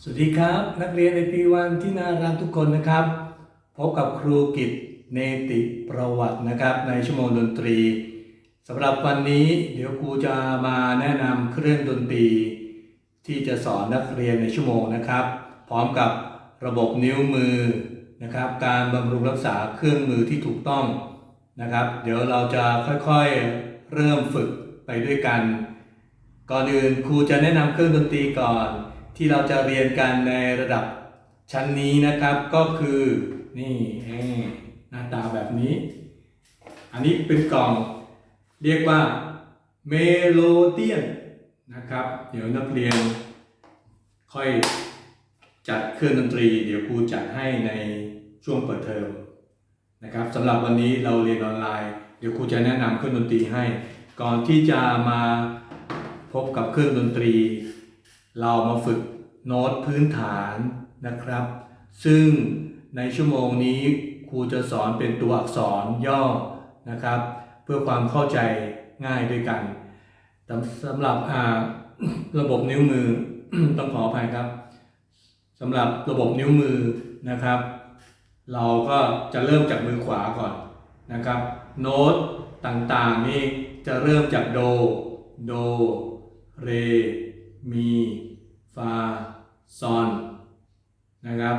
สวัสดีครับ นักเรียนในปีวันที่น่ารักทุกคนนะครับพบกับครูกิตเนติประวัตินะครับ ในชั่วโมงดนตรีสำหรับวันนี้เดี๋ยวครูจะมาแนะนำเครื่องดนตรี ที่จะสอนนักเรียนในชั่วโมงนะครับ พร้อมกับระบบนิ้วมือนะครับ การบำรุงรักษาเครื่องมือที่ถูกต้องนะครับ เดี๋ยวเราจะค่อยๆเริ่มฝึกไปด้วยกัน ก่อนอื่นครูจะแนะนำเครื่องดนตรีก่อน ที่เราจะเรียนกันในระดับชั้นนี้นะครับก็คือนี่หน้าตาแบบนี้ อันนี้เป็นกล่องเรียกว่าเมโลเดียนนะครับ เดี๋ยวนักเรียนค่อยจัดเครื่องดนตรี เดี๋ยวครูจัดให้ในช่วงเปิดเทอมนะครับสำหรับวันนี้เราเรียนออนไลน์ เดี๋ยวครูจะแนะนำเครื่องดนตรีให้ ก่อนที่จะมาพบกับเครื่องดนตรี เรามาฝึกโน้ตพื้นฐานนะครับ ซึ่งในชั่วโมงนี้ครูจะสอนเป็นตัวอักษรย่อนะครับ เพื่อความเข้าใจง่ายด้วยกันสำหรับระบบนิ้วมือต้องขออภัยครับสำหรับระบบนิ้วมือนะครับ เราก็จะเริ่มจากมือขวาก่อนนะครับ โน้ตต่างๆนี่จะเริ่มจากโด โด เร มีฟาซอนนะครับ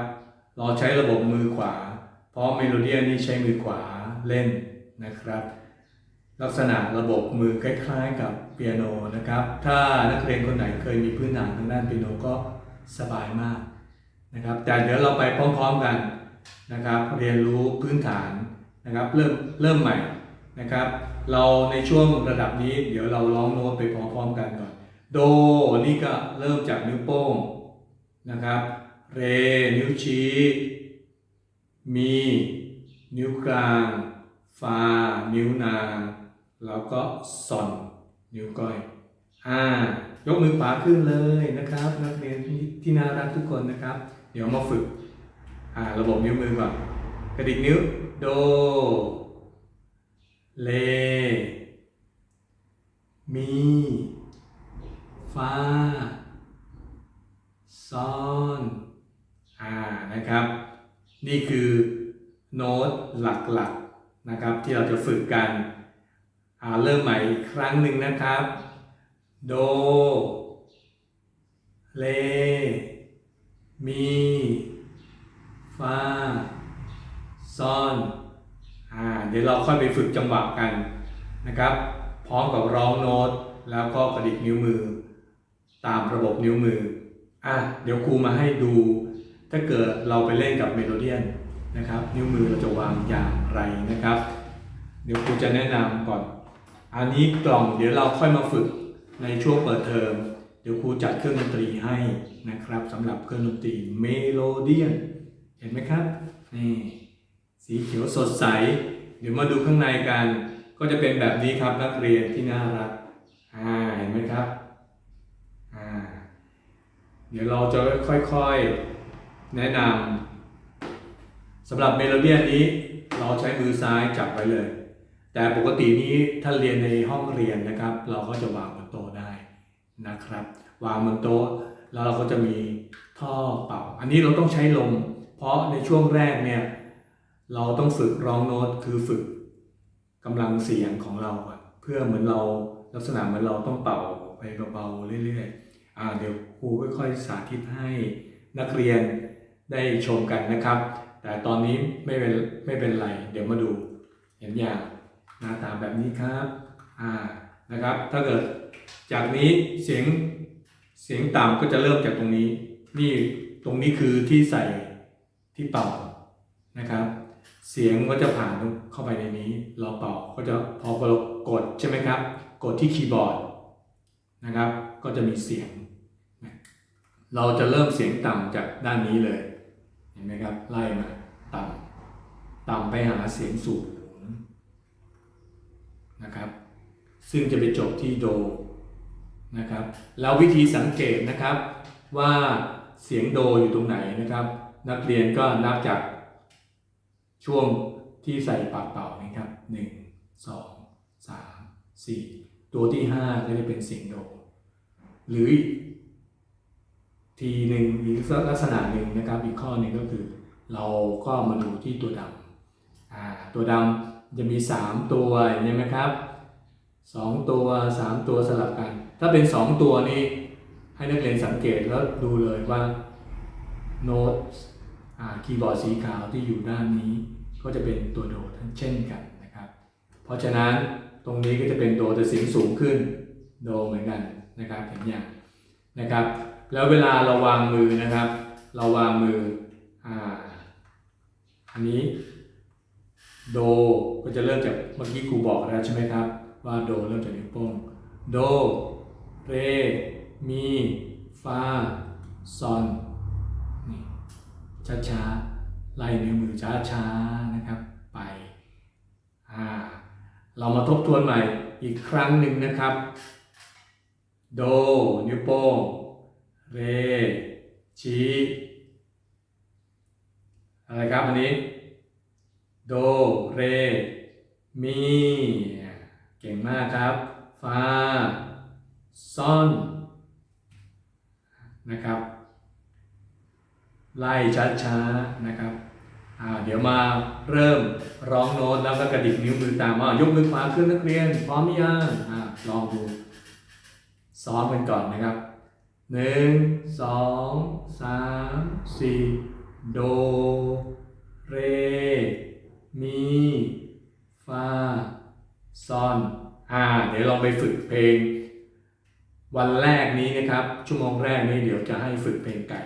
เราใช้ระบบมือขวา เพราะเมโลเดียนนี่ใช้มือขวาเล่นนะครับ ลักษณะระบบมือคล้ายๆกับเปียโนนะครับ ถ้านักเรียนคนไหนเคยมีพื้นฐานทางด้านเปียโนก็สบายมากนะครับ แต่เดี๋ยวเราไปพร้อมๆกันนะครับ เรียนรู้พื้นฐานนะครับ เริ่มเริ่มใหม่นะครับ เราในช่วงระดับนี้เดี๋ยวเราร้องโน้ตไปพร้อมๆกันก่อน โดนี่ก็เริ่มจากนิ้วโป้งนะครับ เร นิ้วชี้ มี นิ้วกลาง ฟา นิ้วนาง แล้วก็ซอน นิ้วก้อยอ่ายกมือขวาขึ้นเลยนะครับ นักเรียนที่น่ารักทุกคนนะครับ เดี๋ยวมาฝึกอ่าระบบนิ้วมือก่อนกระดิกนิ้ว โด เล มี ฟาซอนอ่านะครับ นี่คือโน้ตหลักๆนะครับที่เราจะฝึกกันอ่าเริ่มใหม่อีกครั้งหนึ่งนะครับ โด เล มี ฟาซอนอ่าเดี๋ยวเราค่อยไปฝึกจังหวะกันนะครับ พร้อมกับร้องโน้ตแล้วก็กระดิกนิ้วมือ ตามระบบนิ้วมืออะเดี๋ยวครูมาให้ดู ถ้าเกิดเราไปเล่นกับเมโลเดียนนะครับ นิ้วมือเราจะวางอย่างไรนะครับ เดี๋ยวครูจะแนะนำก่อน อันนี้กล่องเดี๋ยวเราค่อยมาฝึกในช่วงเปิดเทอมเดี๋ยวครูจัดเครื่องดนตรีให้นะครับสำหรับเครื่องดนตรีเมโลเดียนเห็นไหมครับนี่สีเขียวสดใส เดี๋ยวมาดูข้างในกัน ก็จะเป็นแบบนี้ครับนักเรียนที่น่ารักอ่าเห็นไหมครับ เดี๋ยวเราจะค่อยๆแนะนำสำหรับเมโลเดียนนี้เราใช้มือซ้ายจับไว้เลย แต่ปกตินี้ถ้าเรียนในห้องเรียนนะครับ เราก็จะวางบนโต๊ะได้นะครับ วางบนโต๊ะแล้วเราก็จะมีท่อเป่า อันนี้เราต้องใช้ลม เพราะในช่วงแรกเนี่ยเราต้องฝึกร้องโน้ตคือฝึกกำลังเสียงของเรา เพื่อเหมือนเราลักษณะเหมือนเราต้องเป่าไปเบาๆเรื่อยๆ เดี๋ยวครูค่อยๆสาธิตให้นักเรียนได้ชมกันนะครับ แต่ตอนนี้ไม่เป็นไม่เป็นไร เดี๋ยวมาดู เห็นอย่างหน้าตาแบบนี้ครับอ่านะครับ ถ้าเกิดจากนี้เสียงเสียงต่ำก็จะเริ่มจากตรงนี้ นี่ตรงนี้คือที่ใส่ที่เป่านะครับ เสียงก็จะผ่านเข้าไปในนี้ เราเป่าก็จะพอเรากดใช่ไหมครับ กดที่คีย์บอร์ดนะครับ ก็จะมีเสียง เราจะเริ่มเสียงต่ำจากด้านนี้เลย เห็นไหมครับ ไล่มาต่ำต่ำไปหาเสียงสูงนะครับ ซึ่งจะไปจบที่โดนะครับแล้ววิธีสังเกตนะครับว่าเสียงโดอยู่ตรงไหนนะครับ นักเรียนก็นับจากช่วงที่ใส่ปากเป่านะครับหนึ่งสองสามสี่ตัวที่ห้าก็จะเป็นเสียงโด หรืออีกทีหนึ่งอีกลักษณะหนึ่งนะครับ อีกข้อหนึ่งก็คือ เราก็มาดูที่ตัวดำตัวดำจะมี 3 ตัวเห็นไหมครับ 2 ตัว 3 ตัวสลับกัน ถ้าเป็น 2 ตัวนี้ให้นักเรียนสังเกตแล้วดูเลยว่าโน้ตคีย์บอร์ดสีขาวที่อยู่ด้านนี้ ก็จะเป็นตัวโดเช่นกันนะครับ เพราะฉะนั้นตรงนี้ก็จะเป็นโดแต่เสียงสูงขึ้นโดเหมือนกัน นะครับเห็นอย่างนะครับ แล้วเวลาเราวางมือนะครับ เราวางมืออ่าอันนี้โดก็จะเริ่มจากเมื่อกี้ครูบอกแล้วใช่ไหมครับ ว่าโดเริ่มจากนิ้วโป้งโดเรมีฟาซอนนี่ช้าๆไล่นิ้วมือช้าๆนะครับไปอ่าเรามาทบทวนใหม่อีกครั้งหนึ่งนะครับ โด นิ้วโป้ง เร ชี้อะไรครับอันนี้ โด เร มี เก่งมากครับ ฟาซ่อนนะครับ ไล่ช้าๆนะครับอ่าเดี๋ยวมาเริ่มร้องโน้ตแล้วก็กระดิกนิ้วมือตามว่ายกมือขวาขึ้นนักเรียน พร้อมหรือยังอ่าลองดู ซ้อมกันก่อนนะครับหนึ่งสองสามสี่โด เร มี ฟา ซอน อ่า เดี๋ยวลองไปฝึกเพลง วันแรกนี้นะครับ ชั่วโมงแรกนี้เดี๋ยวจะให้ฝึกเพลงไก่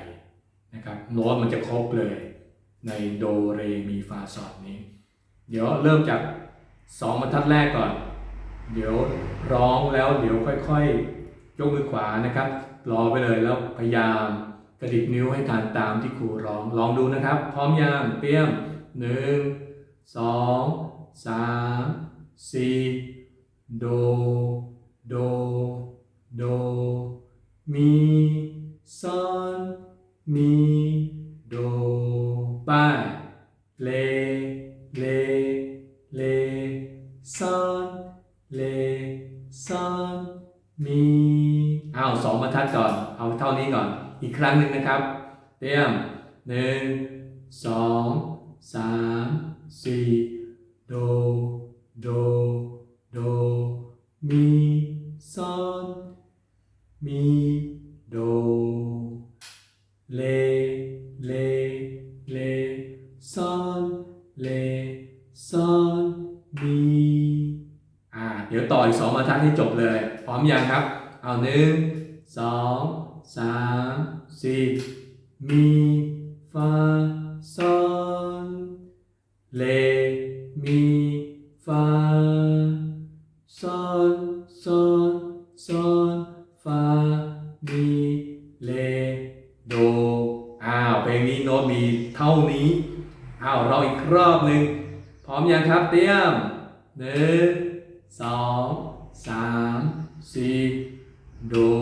นะครับโน้ตมันจะครบเลย ในโด เร มี ฟา ซอนนี้ เดี๋ยวเริ่มจากสองบรรทัดแรกก่อน เดี๋ยวร้องแล้วเดี๋ยวค่อย ๆ ยกมือขวานะครับ รอไปเลยแล้วพยายามกระดิกนิ้วให้ทันตามที่ครูร้อง ลองดูนะครับ พร้อมยังเตรียมหนึ่งสองสามสี่โด โด โด มีซอนมีโดป้ายเล เล เลซอนเลซอน มีอ้าวสองบรรทัดก่อน เอาเท่านี้ก่อน อีกครั้งหนึ่งนะครับ เตรียมหนึ่งสองสามสี่โด โด โด มีซอนมีโด เล เล เลซอนเลซอนมี เดี๋ยวต่ออีกสองบรรทัดให้จบเลย พร้อมยังครับ เอาหนึ่งสองสามสี่มีฟาซอนเลมีฟาซอนซอนซอนฟามีเลโดอ้าวเพลงนี้โน้ตมีเท่านี้อ้าวเราอีกรอบหนึ่งพร้อมยังครับเตรียมหนึ่ง สองสามสี่ดู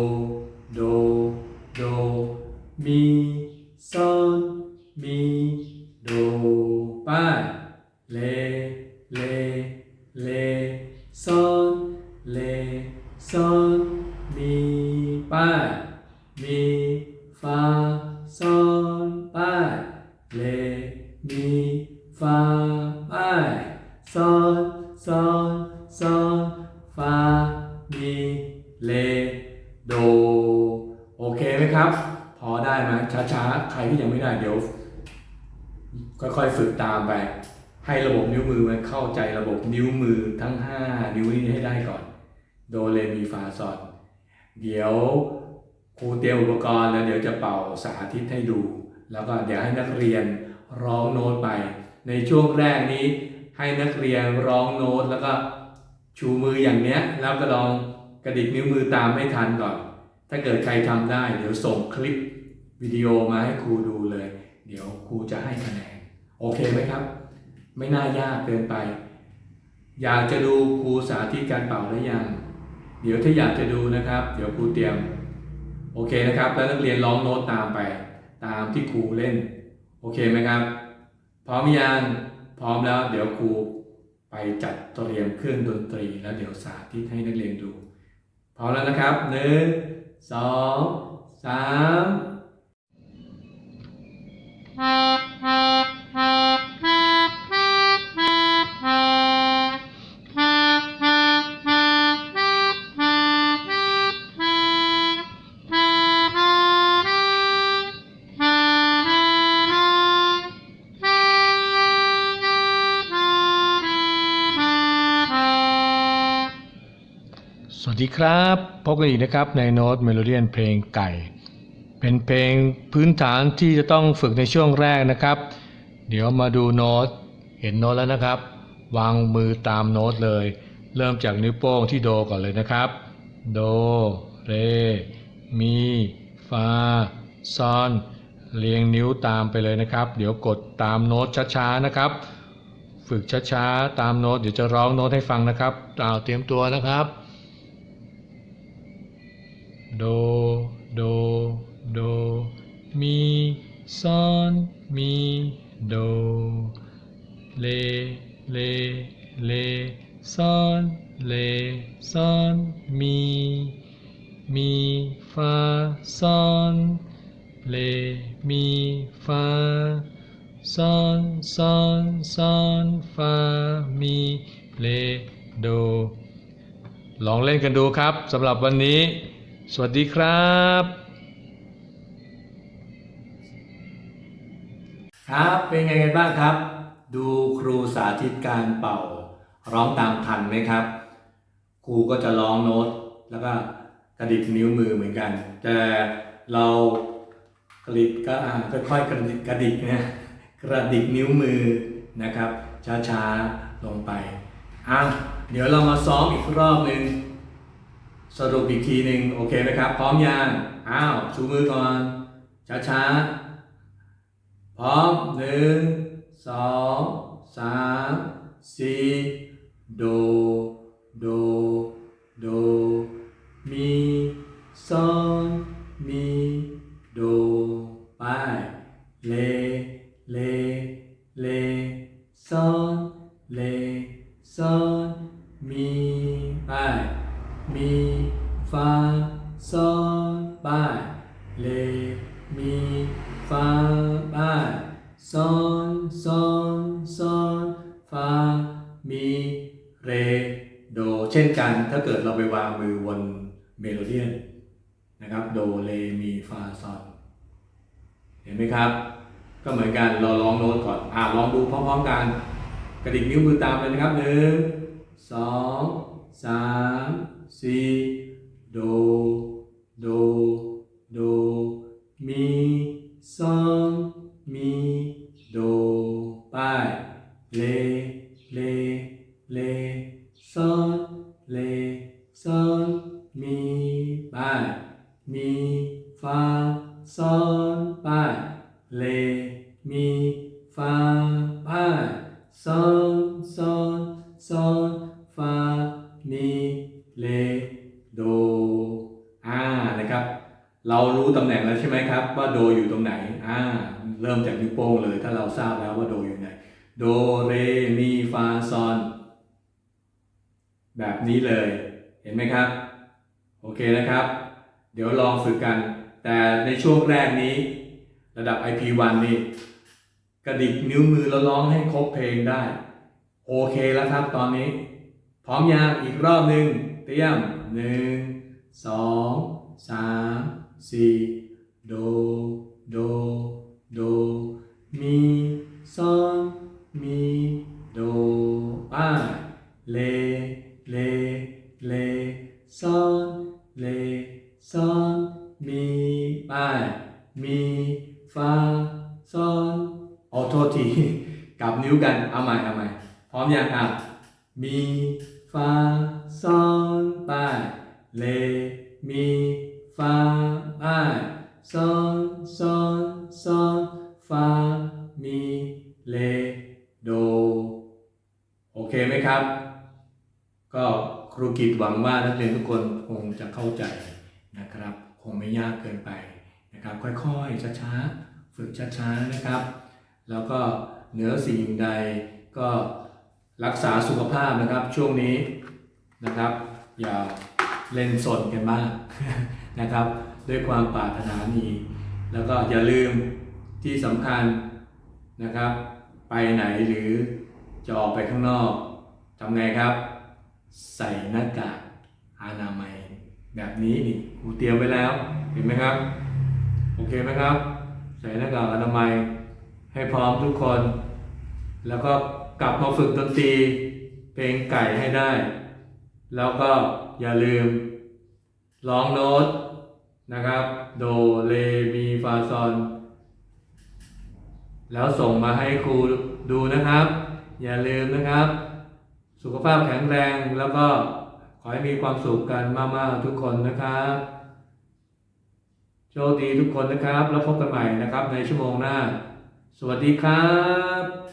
มีเลโดโอเคไหมครับ พอได้ไหมช้าๆ ใครที่ยังไม่ได้เดี๋ยว ค่อยๆฝึกตามไป ให้ระบบนิ้วมือมันเข้าใจระบบนิ้วมือทั้ง 5 นิ้วนี้ให้ได้ก่อน โดเรมีฟาซอนเดี๋ยวครูเตรียมอุปกรณ์แล้วเดี๋ยวจะเป่าสาธิตให้ดู แล้วก็เดี๋ยวให้นักเรียนร้องโน้ตไป ในช่วงแรกนี้ให้นักเรียนร้องโน้ตแล้วก็ ชูมืออย่างเนี้ยแล้วก็ลองกระดิกนิ้วมือตามให้ทันก่อน ถ้าเกิดใครทำได้ เดี๋ยวส่งคลิปวิดีโอมาให้ครูดูเลย เดี๋ยวครูจะให้คะแนนโอเคไหมครับ ไม่น่ายากเกินไป อยากจะดูครูสาธิตการเป่าหรือยัง เดี๋ยวถ้าอยากจะดูนะครับ เดี๋ยวครูเตรียมโอเคนะครับ แล้วนักเรียนร้องโน้ตตามไป ตามที่ครูเล่น โอเคไหมครับ พร้อมยังพร้อมแล้ว เดี๋ยวครู ไปจัดเตรียมเครื่องดนตรีแล้วเดี๋ยวสาธิตให้นักเรียนดูพร้อมแล้วนะครับหนึ่งสองสาม วัสดีครับพบกันอีกนะครับในโน้ตเมโลเดียนเพลงไก่ เป็นเพลงพื้นฐานที่จะต้องฝึกในช่วงแรกนะครับ เดี๋ยวมาดูโน้ตเห็นโน้ตแล้วนะครับ วางมือตามโน้ตเลย เริ่มจากนิ้วโป้งที่โดก่อนเลยนะครับ โด เร มี ฟา ซอน เรียงนิ้วตามไปเลยนะครับ เดี๋ยวกดตามโน้ตช้าๆนะครับ ฝึกช้าๆตามโน้ตเดี๋ยวจะร้องโน้ตให้ฟังนะครับเอาเตรียมตัวนะครับ โด โด โด มีซอนมีโด เล เล เลซอนเลซอนมี มีฟาซอนเลมีฟาซอนซอนซอนฟามีเลโด ลองเล่นกันดูครับสำหรับวันนี้ สวัสดีครับ ครับเป็นไงกันบ้างครับ ดูครูสาธิตการเป่า ร้องตามทันไหมครับ ครูก็จะร้องโน้ตแล้วก็กระดิกนิ้วมือเหมือนกัน แต่เรากระดิกก็ค่อยๆกระดิกกระดิกนะกระดิกนิ้วมือนะครับ ช้าๆลงไปอะเดี๋ยวเรามาซ้อมอีกรอบหนึ่ง สรุปอีกทีหนึ่งโอเคไหมครับ พร้อมยังอ้าวชูมือก่อน ช้าๆพร้อมหนึ่งสองสามสี่โด โด โด มีซอนมีโดไปเล เล เลซอนเลซอนมีไปมี ฟาซอนไปเลมีฟาไปซอนซอนซอนฟามีเรโดเช่นกันถ้าเกิดเราไปวางมือบนเมโลเดียนนะครับโดเลมีฟาซอนเห็นไหมครับ ก็เหมือนกันเราลองโน้ตก่อนอ่าลองดูพร้อมๆกัน กระดิกนิ้วมือตามเลยนะครับหนึ่งสองสามสี่ ฟามีเลโดอ่านะครับ เรารู้ตำแหน่งแล้วใช่ไหมครับ ว่าโดอยู่ตรงไหนอ่าเริ่มจากนิ้วโป้งเลย ถ้าเราทราบแล้วว่าโดอยู่ไหนโดเรมีฟาซอนแบบนี้เลยเห็นไหมครับ โอเคนะครับ เดี๋ยวลองฝึกกัน แต่ในช่วงแรกนี้ ระดับ IP1 นี่กระดิกนิ้วมือแล้วร้องให้ครบเพลงได้ โอเคแล้วครับตอนนี้ พร้อมยังอีกรอบหนึ่งเตรียมหนึ่งสองสามสี่โด โด โด มีซอนมีโดป้าเล เล เลซอนเลซอนมีป้ามีฟาซอนขอโทษทีกลับนิ้วกัน เอาใหม่ เอาใหม่ ร้อมยังอะ มีฟาซอนไปเลมีฟาป้ายซอนซอนซอนฟามีเลโด โอเคไหมครับ ก็ครูกิจหวังว่านักเรียนทุกคนคงจะเข้าใจนะครับ คงไม่ยากเกินไปนะครับ ค่อยๆ ช้าๆ ฝึกช้าๆ นะครับ แล้วก็เหนือสิ่งใดก็ รักษาสุขภาพนะครับช่วงนี้นะครับ อย่าเล่นสนกันมากนะครับ ด้วยความปรารถนาดีแล้วก็อย่าลืมที่สำคัญนะครับ ไปไหนหรือจะออกไปข้างนอกทำไงครับ ใส่หน้ากากอนามัย แบบนี้นี่ครูเตรียมไว้แล้วเห็นไหมครับ โอเคไหมครับ ใส่หน้ากากอนามัยให้พร้อมทุกคน แล้วก็ กลับมาฝึกดนตรีเพลงไก่ให้ได้ แล้วก็อย่าลืมร้องโน้ตนะครับ โดเรมีฟาซอนแล้วส่งมาให้ครูดูนะครับ อย่าลืมนะครับ สุขภาพแข็งแรงแล้วก็ขอให้มีความสุขกันมากๆทุกคนนะครับโชคดีทุกคนนะครับ แล้วพบกันใหม่นะครับในชั่วโมงหน้า สวัสดีครับ